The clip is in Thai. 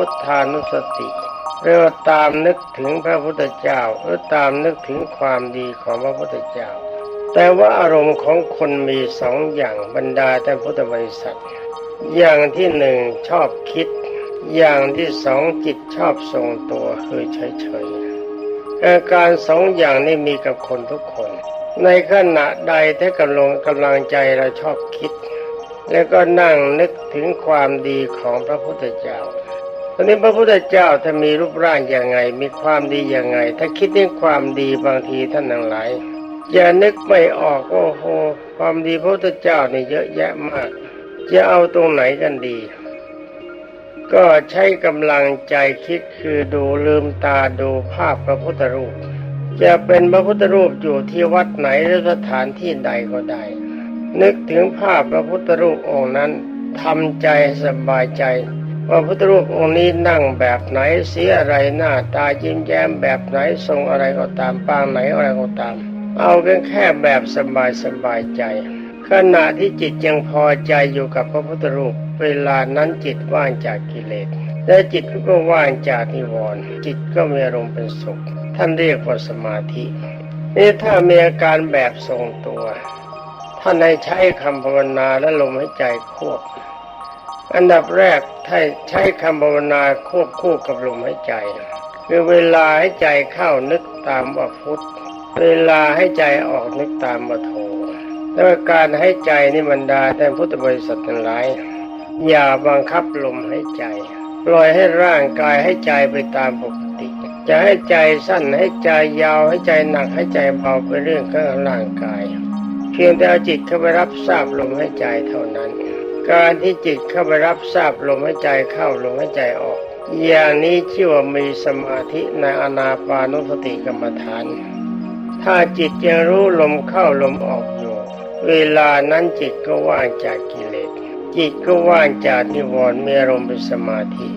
พุทธานุสติเรียกว่าตามนึกถึงพระพุทธเจ้าหรือตามนึกถึงความดีของพระพุทธเจ้า แต่ว่าอารมณ์ของคนมีสองอย่างบรรดาท่พุทธบริษัท อย่างที่หนึ่งชอบคิด อย่างที่สองจิตชอบทรงตัวคือเฉยๆอาการสองอย่างนี้มีกับคนทุกคน ในขณะใดถ้ากำลังกำลังใจเราชอบคิด แล้วก็นั่งนึกถึงความดีของพระพุทธเจ้า อนนี้พระพุทธเจ้าถ้ามีรูปร่างอย่างไง มีความดีอย่างไง ถ้าคิดถึงความดีบางทีท่านทั้งหลายอย่านึกไม่ออกโอ้โหความดีพระพุทธเจ้านี่เยอะแยะมาก จะเอาตรงไหนกันดี ก็ใช้กำลังใจคิดคือดูลืมตาดูภาพพระพุทธรูป จะเป็นพระพุทธรูปอยู่ที่วัดไหนหรือสถานที่ใดก็ได้ นึกถึงภาพพระพุทธรูปองค์นั้นทำใจสบายใจ พระพุทธรูปองค์นี้นั่งแบบไหนเสียอะไรหน้าตายิ้มแย้มแบบไหนทรงอะไรก็ตามปางไหนอะไรก็ตาม เอากันแค่แบบสบายสบายใจ ขณะที่จิตยังพอใจอยู่กับพระพุทธรูปเวลานั้นจิตว่างจากกิเลสและจิตก็ว่างจากนิวรณ์จิตก็มีอารมณ์เป็นสุข ท่านเรียกว่าสมาธินี่ถ้ามีอาการแบบทรงตัว ท่านให้ใช้คำภาวนาและลมหายใจควบ อันดับแรกถ้าใช้คำภาวนาควบคู่กับลมหายใจ คือเวลาให้ใจเข้านึกตามว่าพุทธเวลาให้ใจออกนึกตามว่าโทแล้วการให้ใจนี่บรรดาแต่พุทธบริษัททั้งหลายอย่าบังคับลมหายใจปล่อยให้ร่างกายให้ใจไปตามปกติ จะให้ใจสั้นให้ใจยาวให้ใจหนักให้ใจเบาเป็นเรื่องของร่างกาย เพียงแต่เอาจิตเข้าไปรับทราบลมหายใจเท่านั้น การที่จิตเข้าไปรับทราบลมหายใจเข้าลมหายใจออก อย่างนี้ชื่อว่ามีสมาธิในอนาปานุสติกรรมฐาน ถ้าจิตยังรู้ลมเข้าลมออกอยู่ เวลานั้นจิตก็ว่างจากกิเลสจิตก็ว่างจากนิวรณ์มีอารมณ์เป็นสมาธิ